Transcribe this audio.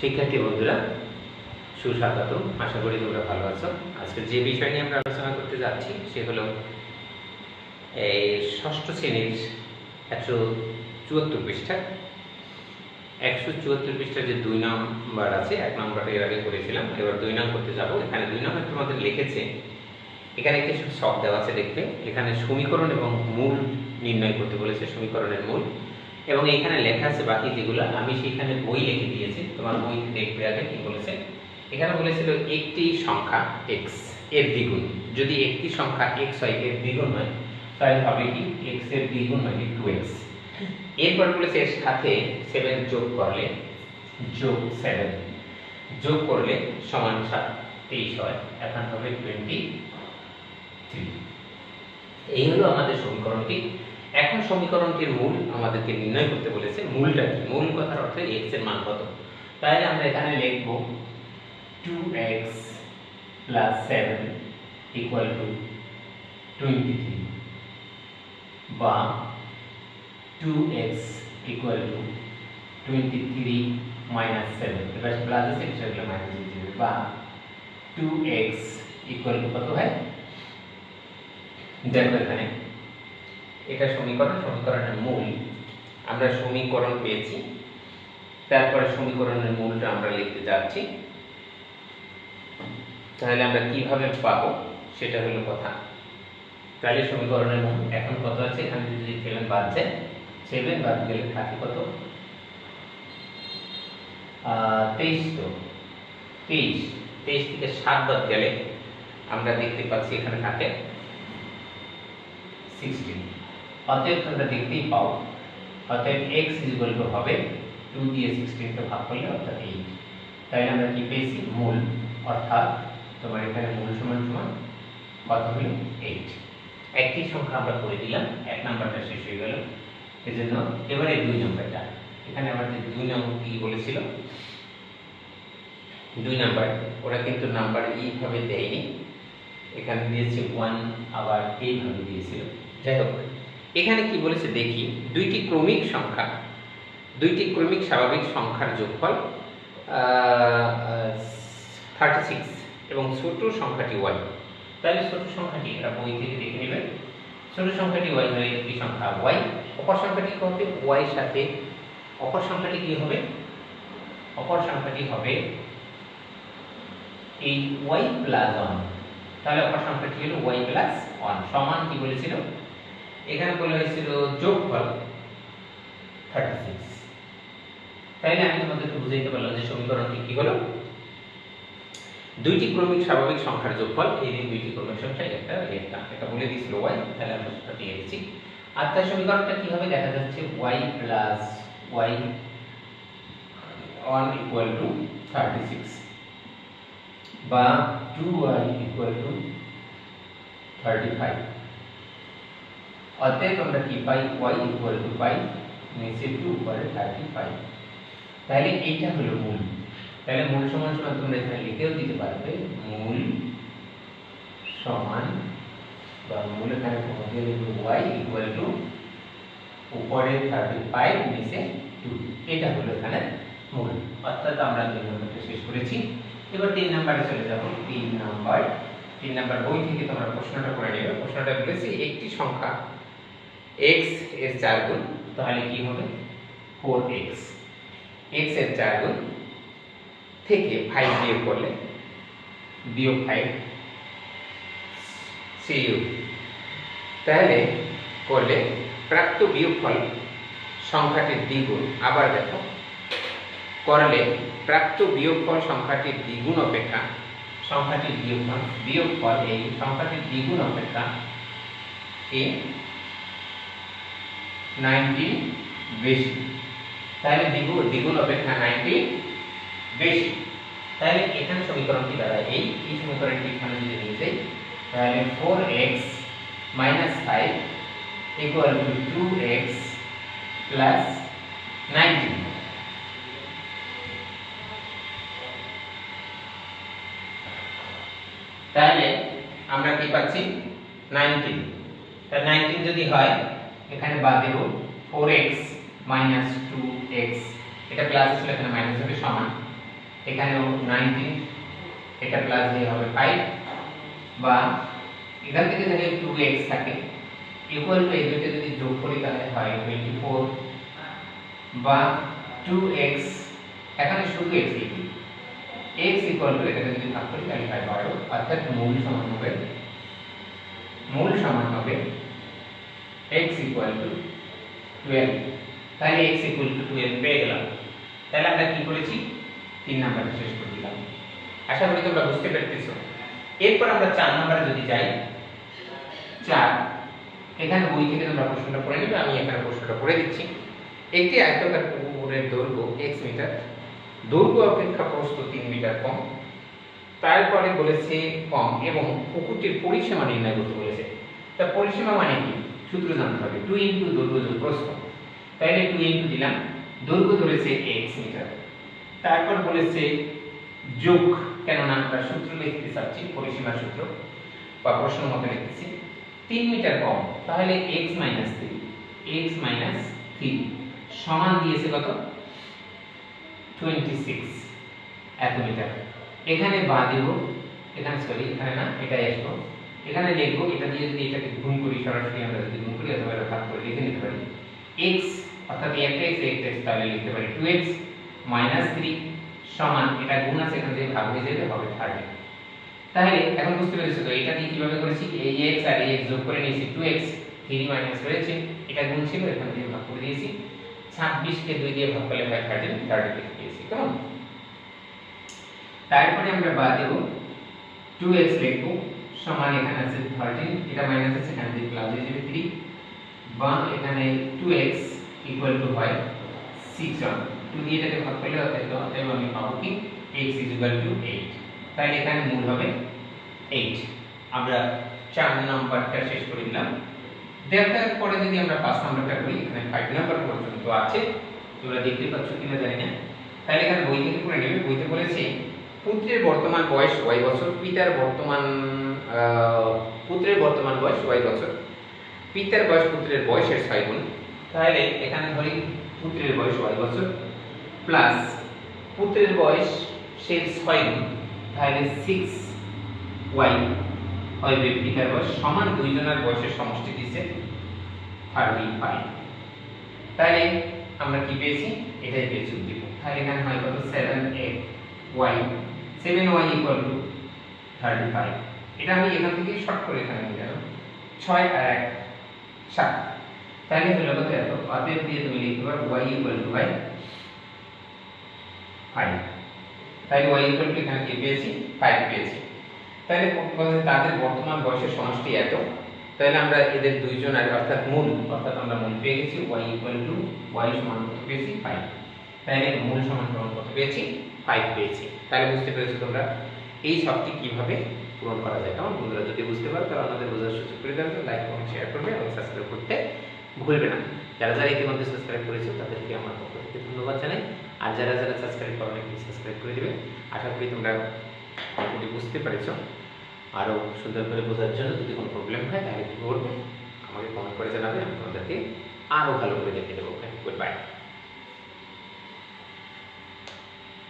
শিক্ষার্থী বন্ধুরা সুস্বাগত আশা করি তোমরা ভালো আছো। আজকে যে বিষয় নিয়ে আমরা আলোচনা করতে যাচ্ছি, সে হলো এই ষষ্ঠ শ্রেণির একশো চুয়াত্তর পৃষ্ঠা। একশো চুয়াত্তর পৃষ্ঠার যে দুই নম্বর আছে, এক নম্বরটা এর আগে করেছিলাম, এবার দুই নাম করতে যাব। এখানে দুই নম্বর তোমাদের লিখেছে, এখানে একটি শব্দ দেওয়া আছে দেখবে এখানে সমীকরণ এবং মূল নির্ণয় করতে বলেছে, সমীকরণের মূল। এবং এখানে লেখা আছে বাকি যেগুলো, আমি সেখানে বই লিখে দিয়েছি, তোমার বই দেখবে আগে কি বলেছে। এখানে বলেছিল একটি সংখ্যা এক্সের দ্বিগুণ। যদি একটি সংখ্যা এক্স হয়, এর দ্বিগুণ হয়, তাহলে হবে কি? এক্সের দ্বিগুণ টু এক্স এরপর বলেছে এর সাথে সেভেন যোগ করলে, যোগ সেভেন যোগ করলে সমান সাত, তেইশ হয়, এখন হবে টোয়েন্টি থ্রি এই হলো আমাদের সমীকরণটি। এখন সমীকরণটির মূল আমাদেরকে নির্ণয় করতে বলেছে, মূলটা কি? মূল কথার অর্থে এক্সের মান কত? তাই আমরা এখানে লিখব two x plus seven equal to twenty three বা two x equal to twenty three minus seven এবার প্লাস আছে সেগুলো মাইনাস দিতে হবে বা টু এক্স ইকুয়াল টু কত হয়? দেখো এখানে। এটা সমীকরণ, সমীকরণের মূল। আমরা সমীকরণ পেয়েছি। তারপরে সমীকরণের মূলটা আমরা লিখতে যাচ্ছি। তাহলে আমরা কীভাবে পাবো? সেটা হলো কথা। তাহলে সমীকরণের মূল এখন কত আছে? এখানে যদি সেভেন বাদ যায় সেভেন বাদ গেলে থাকে কত? তেইশ তো। তেইশ। তেইশ থেকে সাত বাদ গেলে আমরা দেখতে পাচ্ছি এখানে থাকে সিক্সটিন অতএব তোমরা দেখতেই পাও। অতএব এক্স ইকুয়াল টু হবে টু দিয়ে সিক্সটিনকে ভাগ করলে অর্থাৎ এইট তাই আমরা কি পেয়েছি? মূল। অর্থাৎ তোমার এখানে মূল সমান সমান কত হলো? এইট একটি সংখ্যা আমরা করে দিলাম, এক নাম্বারটা শেষ হয়ে গেল। এজন্য এবারে দুই নাম্বারটা। এখানে আমাদের দুই নম্বর কি বলেছিল? দুই নাম্বার। ওরা কিন্তু নাম্বার এইভাবে দেয়নি। এখানে দিয়েছে ওয়ান আবার এইভাবে দিয়েছিল। যাই হোক এখানে কি বলেছে দেখি, দুইটি ক্রমিক সংখ্যা, দুইটি ক্রমিক স্বাভাবিক সংখ্যার যোগফল থার্টি সিক্স এবং ছোট সংখ্যাটি ওয়াই তাহলে ছোট সংখ্যাটি এটা বই থেকে দেখে নেবেন ছোট সংখ্যাটি ওয়াই হলে একটি সংখ্যা ওয়াই অপর সংখ্যাটি কি হবে? ওয়াই সাথে অপর সংখ্যাটি কি হবে? অপর সংখ্যাটি হবে এই ওয়াই প্লাস ওয়ান তাহলে অপর সংখ্যাটি হলো ওয়াই প্লাস ওয়ান সমান কি বলেছিল? এখানে বলা হয়েছিল যোগফল থার্টি সিক্স তাইলে আমি তোমাদেরকে বুঝাইতে পারলাম যে সমীকরণটি কি হলো? দুইটি ক্রমিক স্বাভাবিক সংখ্যার যোগফল, এই দুইটি ক্রমিক সংখ্যা একটা একটা এটা বলে দিয়েছিল ওয়াই তাহলে আমরা সেটা দিয়ে দিচ্ছি। আর তার সমীকরণটা কি হবে? দেখা যাচ্ছে y plus one equal to thirty six বা two y equal to thirty five অতএব আমরা কি পাই? y ইকুয়াল টু পাই নিচে টু উপরে থার্টি ফাইভ তাহলে এইটা হলো মূল। তাহলে মূল সমান সমান তোমরা এখানে লিখেও দিতে পারবে, মূল সমান বা মূল এখানে তোমাদের লিখবে y ইকুয়াল টু উপরে থার্টি ফাইভ নিচে টু এটা হলো এখানে মূল। অর্থাৎ আমরা দুই নম্বরটা শেষ করেছি। এবার তিন নাম্বারে চলে যাব। তিন নাম্বার। তিন নাম্বার বই থেকে তোমরা প্রশ্নটা করে নেবে। প্রশ্নটা বলেছি একটি সংখ্যা x এর চার গুণ, তাহলে কি হবে? ফোর এক্স এক্সের চার গুণ থেকে ফাইভ বিয়োগ করলে, বিয়োগ ফাইভ সিইউ তাহলে করলে প্রাপ্ত বিয়োগফল সংখ্যাটির দ্বিগুণ। আবার দেখো, করলে প্রাপ্ত বিয়োগফল সংখ্যাটির দ্বিগুণ অপেক্ষা, সংখ্যাটির বিয়োগফল বিয়োগফল এই সংখ্যাটির দ্বিগুণ অপেক্ষা কি নাইনটি বেশি। তাহলে দ্বিগুণ দ্বিগুণ অপেক্ষা নাইনটি বেশি। তাহলে এখানে সমীকরণটি দাঁড়ায়? এই এই সমীকরণটি এখানে যদি নিয়ে যাই তাহলে four x minus five equal to two x plus nineteen তাহলে আমরা কি পাচ্ছি? নাইনটিন তা নাইনটিন যদি হয় এখানে বাদ দেব four x minus two x এটা প্লাস ছিল, এখানে মাইনাস হবে সমান। এখানেও নাইনটিন এটা প্লাস দিয়ে হবে ফাইভ বা এখান থেকে যদি টু এক্স থাকে ইকুয়াল টু এই দুটো যদি যোগ করি তাহলে হয় টোয়েন্টি ফোর বা টু এক্স এখানে শুধু এক্স লিখি এক্স ইকুয়াল টু এটাকে যদি ভাগ করি তাহলে হয় বারো, অর্থাৎ মূল সমান হবে, মূল সমান হবে এক্স ইকুয়াল টু টুয়েলভ তাহলে এক্স ইকুয়াল টু টুয়েলভ পেয়ে গেলাম। তাহলে আমরা কি করেছি? তিন নাম্বারটা শেষ করে দিলাম। আশা করি তোমরা বুঝতে পেরেছ। এরপর আমরা চার নাম্বারে যদি যাই, চার। এখানে বই থেকে তোমরা প্রশ্নটা পড়ে নেবে, আমি এখানে প্রশ্নটা পড়ে দিচ্ছি। একটি আয়তাকার পুকুরের দৈর্ঘ্য x মিটার দৈর্ঘ্য অপেক্ষা প্রস্থ 3 মিটার কম। তারপরে বলেছে কম এবং পুকুরটির পরিসীমা নির্ণয় করতে বলেছে। তা পরিসীমা মানে কি? সূত্র জানতে হবে। 2 ইনটু দৈর্ঘ্য যোগ প্রস্থ। তাহলে 2 ইনটু দিলাম। দৈর্ঘ্য ধরেছে x মিটার। তারপর বলেছে যোগ, কেননা আমরা সূত্র লিখতে চাচ্ছি পরিসীমার সূত্র বা প্রশ্ন মতো লিখতেছি। তিন মিটার কম, তাহলে x minus three x minus three সমান দিয়েছে কত? টোয়েন্টি সিক্স এত মিটার। এখানে বা দেব, এখানে সরি এখানে না, এটাই আসব এখানে লিখব এটা দিয়ে যদি এটাকে গুণ করি, সরাসরি আমরা যদি গুণ করি, অথবা এটা ভাগ করে লিখে নিতে পারি। x, অর্থাৎ একটা x একটা x, তাহলে লিখতে পারি 2x 3 সমান, এটা গুণ আছে, এখান থেকে ভাগ হয়ে যাবে, হবে 30 তাহলে, এখন বুঝতে পেরেছ তো, এটা দিয়ে কীভাবে করেছি? এই x আর এই x যোগ করে নিয়েছি 2x 3 মাইনাস হয়েছে এটা গুণ ছিল, এখান থেকে ভাগ করে দিয়েছি। 26 কে 2 দিয়ে ভাগ করলে হয় 30 30 লিখে দিয়েছি কেমন? তারপরে আমরা বাদ দেব 2x লিখব। সমান এখানে আছে 13 এটা মাইনাস আছে এখানে দিয়ে প্লাস হয়ে যাবে 3 বা এখানে 2x ইকুয়াল টু হয় 6 অন 2 দিয়ে এটাকে ভাগ করলে অতএব আমি পাবো কি? x ইকুয়াল টু 8 তাহলে এখানে মূল হবে 8 আমরা চার নাম্বারটা শেষ করে দিলাম। দেখার পরে যদি আমরা পাঁচ নাম্বারটা করি, এখানে 5 নাম্বার পর্যন্ত আছে। তোমরা দেখতে পাচ্ছ কিনা জানি না। তাহলে এখানে বই থেকে পড়ে নেবে। বইতে বলেছে, পুত্রের বর্তমান বয়স y বছর? পিতার বর্তমান পুত্রের বর্তমান বয়স y বছর। পিতার বয়স পুত্রের বয়সের ছয় গুণ। তাহলে এখানে ধরি পুত্রের বয়স y বছর। প্লাস পুত্রের বয়স সে ছয় গুণ। তাহলে সিক্স ওয়াই হবে পিতার বয়স সমান দুইজনের বয়সের সমষ্টি দিছে থার্টি ফাইভ তাহলে আমরা কি পেয়েছি? এটাই পেয়েছি উদ্দীপক। তাহলে এখানে হয় কত? Seven A y seven y equal to thirty five এটা আমি এখান থেকে শর্ট করে এখানে নিয়ে গেলাম। ছয় আর এক, সাত। তাহলে হলো কত এত? অতএব দিয়ে তুমি লিখতে পারো y equal to by five তাহলে ওয়াই ইকুয়াল টু এখানে কি পেয়েছি? ফাইভ পেয়েছি। তাহলে তাদের বর্তমান বয়সের সমষ্টি এত। তাহলে আমরা এদের দুইজন দুইজনের অর্থাৎ মূল, অর্থাৎ আমরা মূল পেয়ে গেছি, y ইকুয়াল টু y সমান কত পেয়েছি? 5 তাহলে মূল সমান সমান কত পেয়েছি? 5 পেয়েছি। তাহলে বুঝতে পেরেছ তোমরা এই সবটি কীভাবে পূরণ করা যায়। কেমন বন্ধুরা? যদি বুঝতে পারো, তাহলে আমাদের বোঝার সুযোগ করে দেবে লাইক কমেন্ট শেয়ার করবে এবং সাবস্ক্রাইব করতে ভুলবে না। যারা যারা ইতিমধ্যে সাবস্ক্রাইব করেছ, তাদেরকে আমার পক্ষ থেকে ধন্যবাদ জানাই। আর যারা যারা সাবস্ক্রাইব করো প্লিজ সাবস্ক্রাইব করে দেবে। আশা করি তোমরা মোটামুটি বুঝতে পেরেছ আরও সুন্দর করে বোঝার জন্য যদি কোনো প্রবলেম হয়, তাহলে কী করবে? আমাকে কমেন্ট করে জানাবে, আমি তোমাদেরকে আরও ভালো করে দেখে দেবো। Okay good bye